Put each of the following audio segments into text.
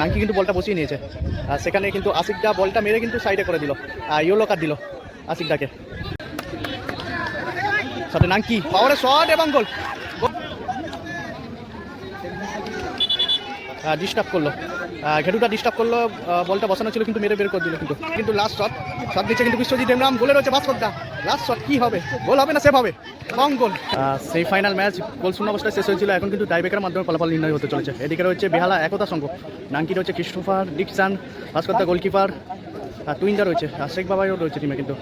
নাঙ্কি কিন্তু বলটা বসিয়ে নিয়েছে। আর সেখানে কিন্তু আশিকদা বলটা মেরে কিন্তু সাইডে করে দিল। আর ইয়েলো কার্ড দিল আশিকদাকে। সাথে নাঙ্কি পাওয়ারে শট এবং গোল ডিস্টার্ব করল। ঘেটুটা ডিস্টার্ব করল বলটা বসানো ছিল কিন্তু মেরে বের করে দিল কিন্তু। কিন্তু লাস্ট শট শট দিচ্ছে কিন্তু বিশ্বজিৎ হেমরাম গোলে রয়েছে ভাস্করদা। লাস্ট শট কি হবে? গোল হবে না সেভ হবে? এবং গোল সেই ফাইনাল ম্যাচ গোল শূন্য অবস্থায় শেষ হয়েছিল। এখন কিন্তু টাইব্রেকার মাধ্যমে ফলাফল নির্ণয় হতে চলেছে। এদিকে রয়েছে বেহালা একতা সংঘ। নাঙ্কি রয়েছে ক্রিস্টোফার ডিকসান ভাস্করদা গোলকিপার আর টুইনটা রয়েছে। শেখ বাবাইও রয়েছে টিমে কিন্তু।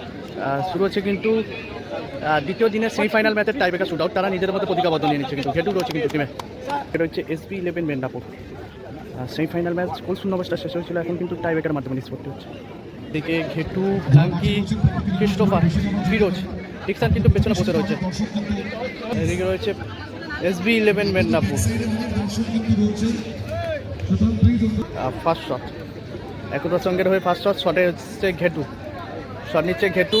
শুরু হচ্ছে কিন্তু দ্বিতীয় দিনের সেমিফাইনাল ম্যাচের টাইব্রেকার শুট আউট তারা নিজেদের মধ্যে প্রতিজ্ঞাবদ্ধ নিয়ে নিচ্ছে কিন্তু। ঘেটু রয়েছে কিন্তু টিমে এটা হচ্ছে SB eleven Medinipur semifinal match goal শূন্য অবস্থা শেষ হয়েছিল। এখন কিন্তু টাইব্রেকার মাধ্যমে নিষ্পত্তি হচ্ছে। দিকে ঘেটু নাঙ্কি ক্রিস্টোফার ফিরোজ ডিকসান কিন্তু পেছনে বসে রয়েছে। এদিকে রয়েছে SB eleven Medinipur. First shot একতা সঙ্গের হয়ে ফার্স্ট শট শটে হচ্ছে ঘেটু। শট নিচ্ছে ঘেটু।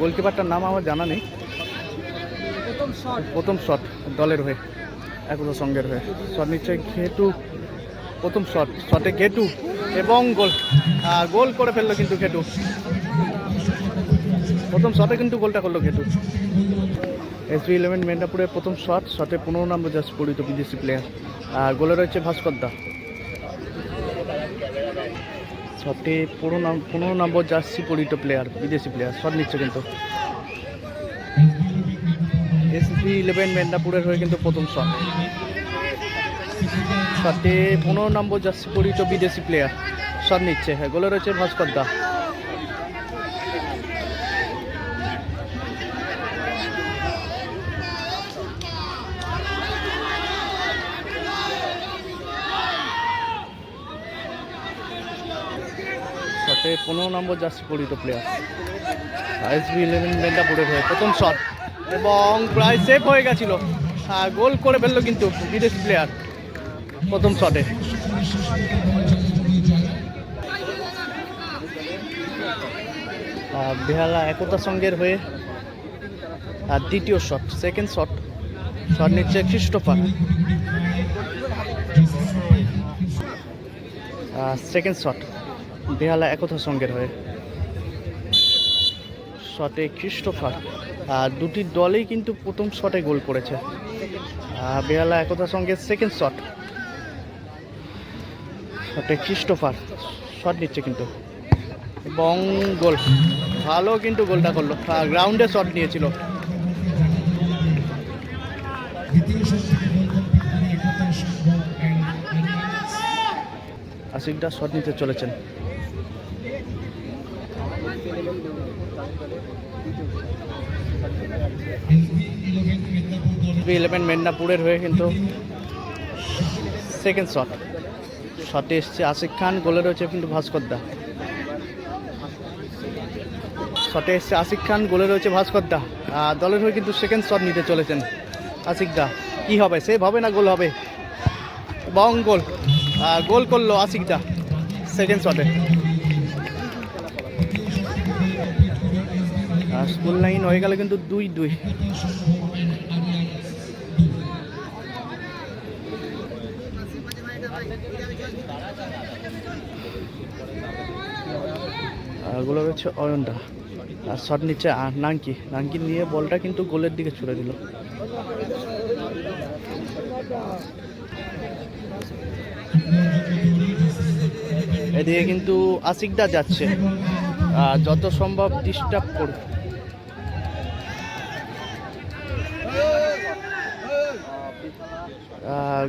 গোলকিপারটার নাম আমার জানা নেই। প্রথম শট দলের হয়ে একতা সঙ্গের হয়ে শট নিচ্ছে ঘেটু। প্রথম শট শটে ঘেটু এবং গোল। গোল করে ফেলল কিন্তু ঘেটু। প্রথম শটে কিন্তু গোলটা করল গেটু এস বি ইলেভেন মেদিনীপুরের প্রথম শট শটে পনেরো নম্বর জাস্ট পরিত বিদেশি প্লেয়ার আর গোলে রয়েছে ভাস্কর দা। শটে পনেরো নাম, পনেরো নম্বর জার্সি পরিত প্লেয়ার বিদেশি প্লেয়ার শট নিচ্ছে কিন্তু। এসবি ইলেভেন মেদিনীপুরের হয়ে কিন্তু প্রথম শট শটে পনেরো নম্বর জার্সি পরিত বিদেশি প্লেয়ার শট নিচ্ছে। হ্যাঁ গোলে রয়েছে ভাস্করদা শটে পনেরো নম্বর জার্সি পরিত প্লেয়ার এসবি ইলেভেন মেদিনীপুরের হয়ে প্রথম শট এবং প্রায় সেভ হয়ে গেছিল। গোল করে ফেলল কিন্তু বিদেশি প্লেয়ার প্রথম শটে বেহালা একতা সঙ্গের হয়ে আর দ্বিতীয় শট সেকেন্ড শট শট নিচ্ছে ক্রিস্টোফার সেকেন্ড শট বেহালা একথা সঙ্গের হয়ে। শটে ক্রিস্টোফার। আর দুটি দলেই কিন্তু প্রথম শটে গোল করেছে। আর বেহালা একথা সঙ্গে সেকেন্ড শট শটে ক্রিস্টোফার। শট নিচ্ছে কিন্তু। এবং গোল। ভালো কিন্তু গোলটা করল। গ্রাউন্ডে শট নিয়েছিল। আশিকদা শট নিতে চলেছেন। ইলেভেন মেদিনীপুরের হয়ে কিন্তু সেকেন্ড শট শটে এসছে আশিক খান গোলে রয়েছে কিন্তু ভাস্করদা শটে এসছে আশিক খান গোলে রয়েছে ভাস্করদা আর দলের হয়ে কিন্তু সেকেন্ড শট নিতে চলেছেন আশিকদা কী হবে? সেভ হবে না গোল হবে? এবং গোল গোল করল আশিকদা সেকেন্ড শটে স্কুল লাইন হয়ে গেল কিন্তু দুই দুই। গুলো হচ্ছে অয়নদা আর শট নিচ্ছে আ- নাঙ্কি। নাঙ্কি নিয়ে বলটা কিন্তু গোলের দিকে ছুড়ে দিল। এদিকে কিন্তু আশিকদা যাচ্ছে। যত সম্ভব ডিস্টার্ব করবে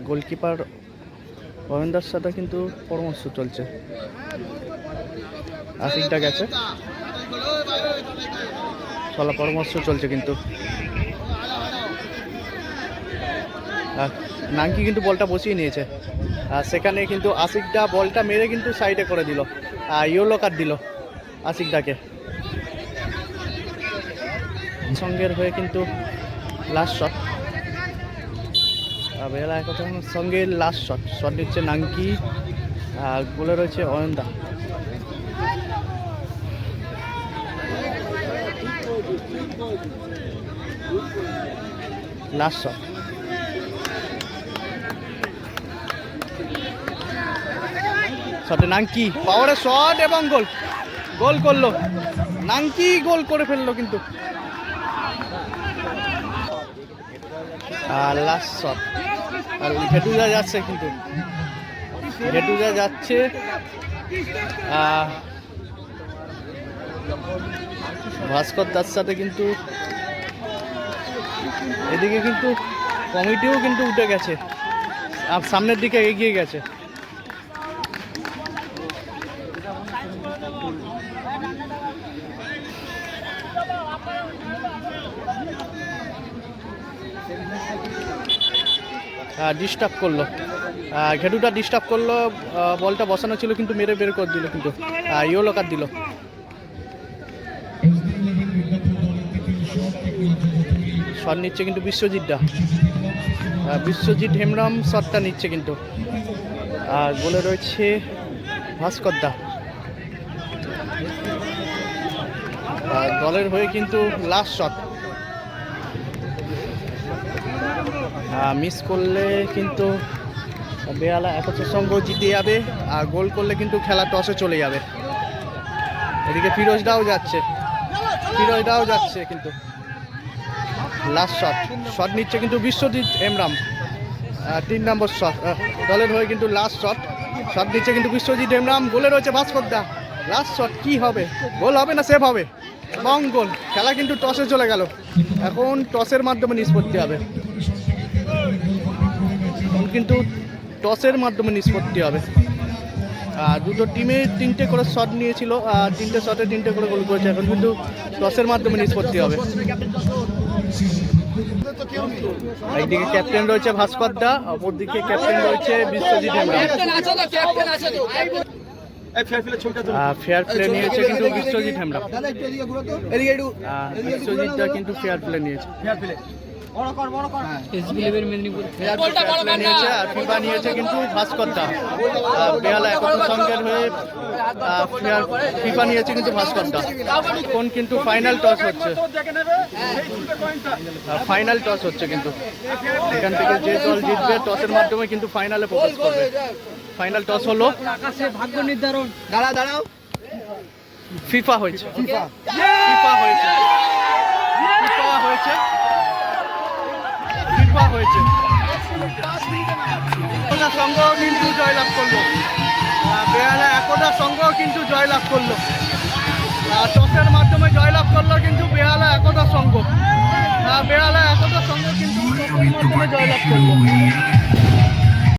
গোলকিপার রবীন্দার সাথে কিন্তু পরামর্শ চলছে। আশিকটা গেছে। চলা পরামর্শ চলছে কিন্তু। নাঙ্কি কিন্তু বলটা বসিয়ে নিয়েছে। আর সেখানে কিন্তু আশিকদা বলটা মেরে কিন্তু সাইডে করে দিল। আর ইয়েলো কার্ড দিল আশিকদাকে সঙ্গের হয়ে কিন্তু লাস্ট শট বেলা কথা সঙ্গে লাস্ট শট শট দিচ্ছে নাঙ্কি, আর গোলে রয়েছে অয়নদা। লাস্ট শট শটে নাঙ্কি পাওয়ারের শট এবং গোল গোল করল। নাঙ্কি গোল করে ফেলল কিন্তু। আর লাস্ট শট আর ঘেটুজা যাচ্ছে কিন্তু। ঘেটুজা যাচ্ছে। ভাস্কর দাস সাথে কিন্তু এদিকে কিন্তু কমিটিও কিন্তু উঠে গেছে। আর সামনের দিকে এগিয়ে গেছে। ডিস্টার্ব করল। ঘেটুটা ডিস্টার্ব করল বলটা বসানো ছিল কিন্তু মেরে বের করে দিল কিন্তু। ইয়েলো কার্ড দিল। শট নিচ্ছে কিন্তু বিশ্বজিৎটা। বিশ্বজিৎ হেমরাম শটটা নিচ্ছে কিন্তু। আর বলে রয়েছে ভাস্করদা আর দলের হয়ে কিন্তু লাস্ট শট মিস করলে কিন্তু বেহালা একত্রের সঙ্গ জিতে যাবে, আর গোল করলে কিন্তু খেলা টসে চলে যাবে। এদিকে ফিরোজদাও যাচ্ছে। ফিরোজদাও যাচ্ছে কিন্তু। লাস্ট শট শট নিচ্ছে কিন্তু বিশ্বজিৎ এমরাম তিন নম্বর শট দলের হয়ে কিন্তু লাস্ট শট শট নিচ্ছে কিন্তু বিশ্বজিৎ এমরাম গোলে রয়েছে ভাস্করদা। লাস্ট শট কি হবে? গোল হবে না সেভ হবে? এবং গোল খেলা কিন্তু টসে চলে গেল। এখন টসের মাধ্যমে নিষ্পত্তি হবে। কিন্তু টসের মাধ্যমে নিষ্পত্তি হবে। আর দুটো টিমে তিনটে করে শট নিয়েছিল আর তিনটে শটে তিনটে করে গোল করেছে। এখন কিন্তু টসের মাধ্যমে নিষ্পত্তি হবে। একদিকে ক্যাপ্টেন রয়েছে ভাস্কর দা অপরদিকে ক্যাপ্টেন রয়েছে বিশ্বজিৎ ফেয়ার প্লে নিয়েছে কিন্তু বিশ্বজিৎ হেমব্রম। বিশ্বজিৎ দা কিন্তু ফেয়ার প্লে নিয়েছে। ফেয়ার প্লে নিয়েছে আর ফিফা নিয়েছে কিন্তু ভাস্কর দা আহ, বেহালা একত্র হয়ে ফিফা নিয়েছে কিন্তু ভাস্কর দা কোন কিন্তু ফাইনাল টস হচ্ছে। ফাইনাল টস হচ্ছে কিন্তু। এখান থেকে যে দল জিতবে টসের মাধ্যমে কিন্তু ফাইনালে প্রবেশ করবে। ফাইনাল টস হলো ভাগ্য নির্ধারণ। দাঁড়া দাঁড়াও। ফিফা হয়েছে। ফিফা হয়েছে। ফিফা হয়েছে। হয়েছে। সংঘ কিন্তু জয়লাভ করল। বেহালা একতা সংঘ কিন্তু জয়লাভ করল। টসের মাধ্যমে জয়লাভ করল কিন্তু বেহালা একতা সংঘ। বেহালা একতা সংঘ কিন্তু জয়লাভ করল।